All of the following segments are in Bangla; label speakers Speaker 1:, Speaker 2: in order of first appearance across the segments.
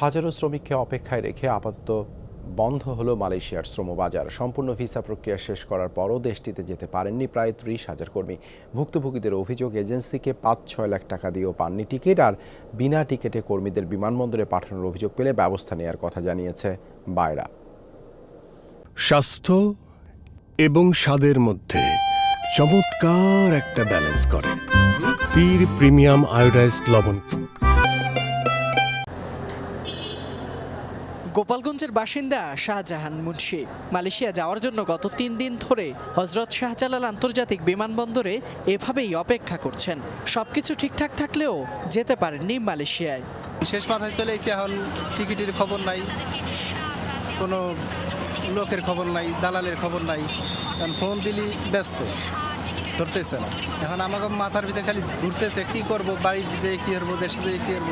Speaker 1: হাজারো শ্রমিককে অপেক্ষায় রেখে আপাতত বন্ধ হলো মালয়েশিয়ার শ্রমবাজার। সম্পূর্ণ ভিসা প্রক্রিয়া শেষ করার পরও দেশটিতে যেতে পারেননি প্রায় ত্রিশ হাজার কর্মী। ভুক্তভোগীদের অভিযোগ, এজেন্সিকে পাঁচ ছয় লাখ টাকা দিয়েও পাননি টিকিট আর বিনা টিকিটে কর্মীদের বিমানবন্দরে পাঠানোর অভিযোগ পেলে ব্যবস্থা নেওয়ার কথা জানিয়েছে বায়রা।
Speaker 2: স্বাস্থ্য এবং স্বাদের মধ্যে চমৎকার একটা ব্যালেন্স করে। পীর প্রিমিয়াম আয়োডাইজড লবণ।
Speaker 3: গোপালগঞ্জের বাসিন্দা শাহজাহান মুন্সি মালয়েশিয়া যাওয়ার জন্য গত তিন দিন ধরে হজরত শাহজালাল আন্তর্জাতিক বিমানবন্দরে এভাবেই অপেক্ষা করছেন। সবকিছু ঠিকঠাক থাকলেও যেতে পারেননি মালয়েশিয়ায়।
Speaker 4: শেষ মাথায় চলে এসে এখন টিকিটের খবর নাই, কোনো লোকের খবর নাই, দালালের খবর নাই এখন ফোন দিলি ব্যস্ত, ধরতেছে না। এখন আমাকে মাথার ভিতরে খালি ঘুরতেছে, কি করব, বাড়িতে যেয়ে কী করব, দেশে যেয়ে কী করব?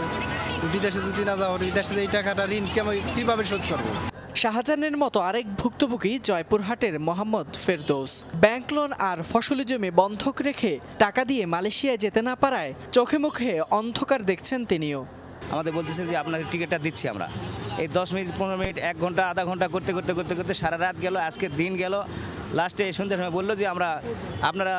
Speaker 4: বিদেশে যদি না যাওয়ার বিদেশে যে এই টাকাটা ঋণ কেমন কীভাবে শোধ করব?
Speaker 3: শাহজাহানের মতো আরেক ভুক্তভোগী জয়পুরহাটের মোহাম্মদ ফেরদৌস। ব্যাংক লোন আর ফসলি জমি বন্ধক রেখে টাকা দিয়ে মালয়েশিয়ায় যেতে না পারায় চোখে মুখে অন্ধকার দেখছেন তিনিও।
Speaker 5: আমাদের বলতেছে যে আপনাকে টিকিটটা দিচ্ছি আমরা। এই দশ মিনিট পনেরো মিনিট এক ঘণ্টা আধা ঘণ্টা করতে করতে করতে করতে সারা রাত গেল আজকে দিন গেল। লাস্টে সন্ধ্যার সময় বলল যে আমরা আপনারা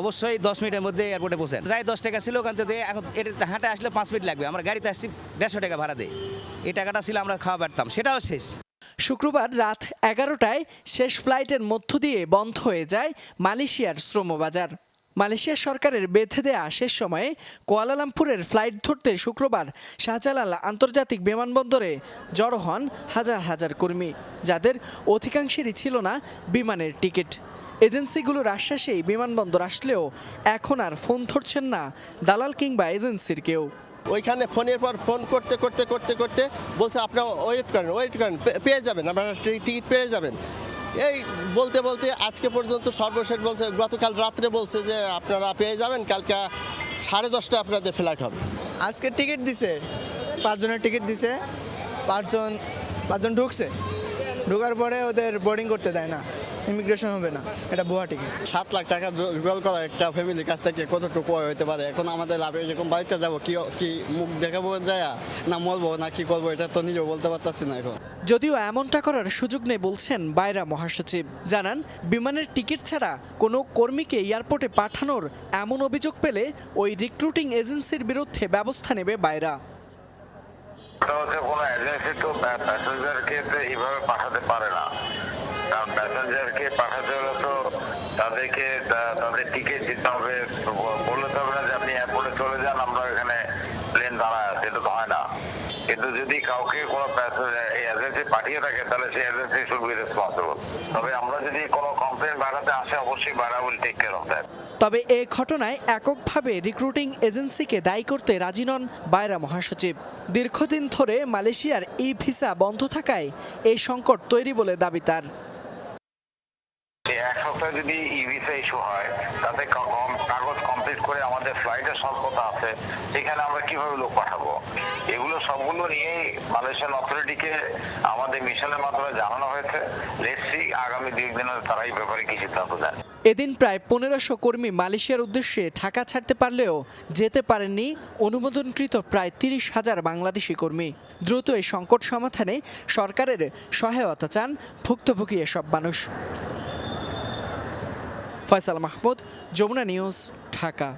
Speaker 5: অবশ্যই দশ মিনিটের মধ্যে এয়ারপোর্টে পৌঁছেন। যাই দশ টাকা ছিল ওখান থেকে, এখন এটা হাঁটে আসলে পাঁচ মিনিট লাগবে। আমরা গাড়িতে আসছি, দেড়শো টাকা ভাড়া দেয় এই টাকাটা ছিল, আমরা খাওয়া পারতাম। সেটাও শেষ।
Speaker 3: শুক্রবার রাত এগারোটায় শেষ ফ্লাইটের মধ্য দিয়ে বন্ধ হয়ে যায় মালয়েশিয়ার শ্রমবাজার। মালয়েশিয়া সরকারের বেঁধে দেয়া শেষ সময়ে কুয়ালালামপুরের ফ্লাইট ধরতে শুক্রবার শাহজালাল আন্তর্জাতিক বিমানবন্দরে জড়ো হন হাজার হাজার কর্মী, যাদের অধিকাংশেরই ছিল না বিমানের টিকিট। এজেন্সিগুলোর আশ্বাসেই বিমানবন্দর আসলেও এখন আর ফোন ধরছেন না দালাল কিংবা এজেন্সির কেউ।
Speaker 6: ওইখানে ফোনের পর ফোন করতে করতে করতে করতে বলছে আপনারা ওয়েট করেন ওয়েট করেন পে- পেয়ে যাবেন আপনারা টিকিট পেয়ে যাবেন। এই বলতে বলতে আজকে পর্যন্ত সর্বশেষ বলছে গতকাল রাত্রে বলছে যে আপনারা পেয়ে যাবেন কালকে সাড়ে দশটা আপনাদের ফ্লাইট হবে।
Speaker 7: আজকে টিকিট দিছে পাঁচজনের টিকিট দিছে পাঁচজন পাঁচজন ঢুকছে। ঢুকার পরে ওদের বোর্ডিং করতে দেয় না। ইমিগ্রেশন হবে না এটা ভুয়া টিকিট
Speaker 6: সাত লাখ টাকা জোগাড় করা একটা ফ্যামিলির কাছ থেকে কতটুকু হতে পারে? এখন আমাদের লাভে এরকম বাড়িতে যাব কি কি মুখ দেখাবো যায় না মরবো না কি করব এটা তো নিজেও বলতে পারতাছি না এখন।
Speaker 3: যদিও এমনটা করার সুযোগ নেই বলছেন বাইরা মহাসচিব। জানান বিমানের টিকিট ছাড়া কোনো কর্মীকে এয়ারপোর্টে পাঠানোর এমন অভিযোগ পেলে ওই রিক্রুটিং এজেন্সির বিরুদ্ধে ব্যবস্থা নেবে বাইরা।
Speaker 8: কোনো এজেন্সি তো প্যাসেঞ্জারকে এইভাবে পাঠাতে পারে না। প্যাসেঞ্জারকে পাঠাতে হলে তো তাদেরকে তাদের টিকিট দিতে হবে। তো ব- বললে তো না যে আপনি এয়ারপোর্টে চলে যান, আমরা এখানে প্লেন দাঁড়ায় আছে, এটা তো হয় না। কিন্তু যদি কাউকে কোনো এজেন্সি পাঠিয়ে থাকে, তাহলে সেই এজেন্সি শুড বি রেসপন্সিবল তবে আমরা যদি কোনো কমপ্লেন বাড়াতে আসে, অবশ্যই টেক কেয়ার অফ দ্যাট
Speaker 3: তবে এ ঘটনায় এককভাবে রিক্রুটিং এজেন্সিকে দায়ী করতে রাজি নন বাইরা মহাসচিব। দীর্ঘদিন ধরে মালয়েশিয়ার ই ভিসা বন্ধ থাকায় এই সংকট তৈরি বলে দাবি তার।
Speaker 8: সপ্তাহে যদি ই ইস্যু হয়, তাতে কাগজ কমপ্লিট করে আমাদের ফ্লাইটের স্বল্পতা আছে সেখানে আমরা কীভাবে লোক পাঠাবো? এগুলো সবগুলো নিয়েই মালয়েশিয়ান অথরিটিকে আমাদের মিশনের মাধ্যমে জানানো হয়েছে। লেটসি আগামী দুই দিনে তারা এই ব্যাপারে কি সিদ্ধান্ত দেন
Speaker 3: এদিন প্রায় পনেরোশো কর্মী মালয়েশিয়ার উদ্দেশ্যে ঢাকা ছাড়তে পারলেও যেতে পারেননি অনুমোদনকৃত প্রায় তিরিশ হাজার বাংলাদেশি কর্মী। দ্রুত এই সংকট সমাধানে সরকারের সহায়তা চান ভুক্তভোগী এসব মানুষ। ফয়সাল মাহমুদ যমুনা নিউজ ঢাকা।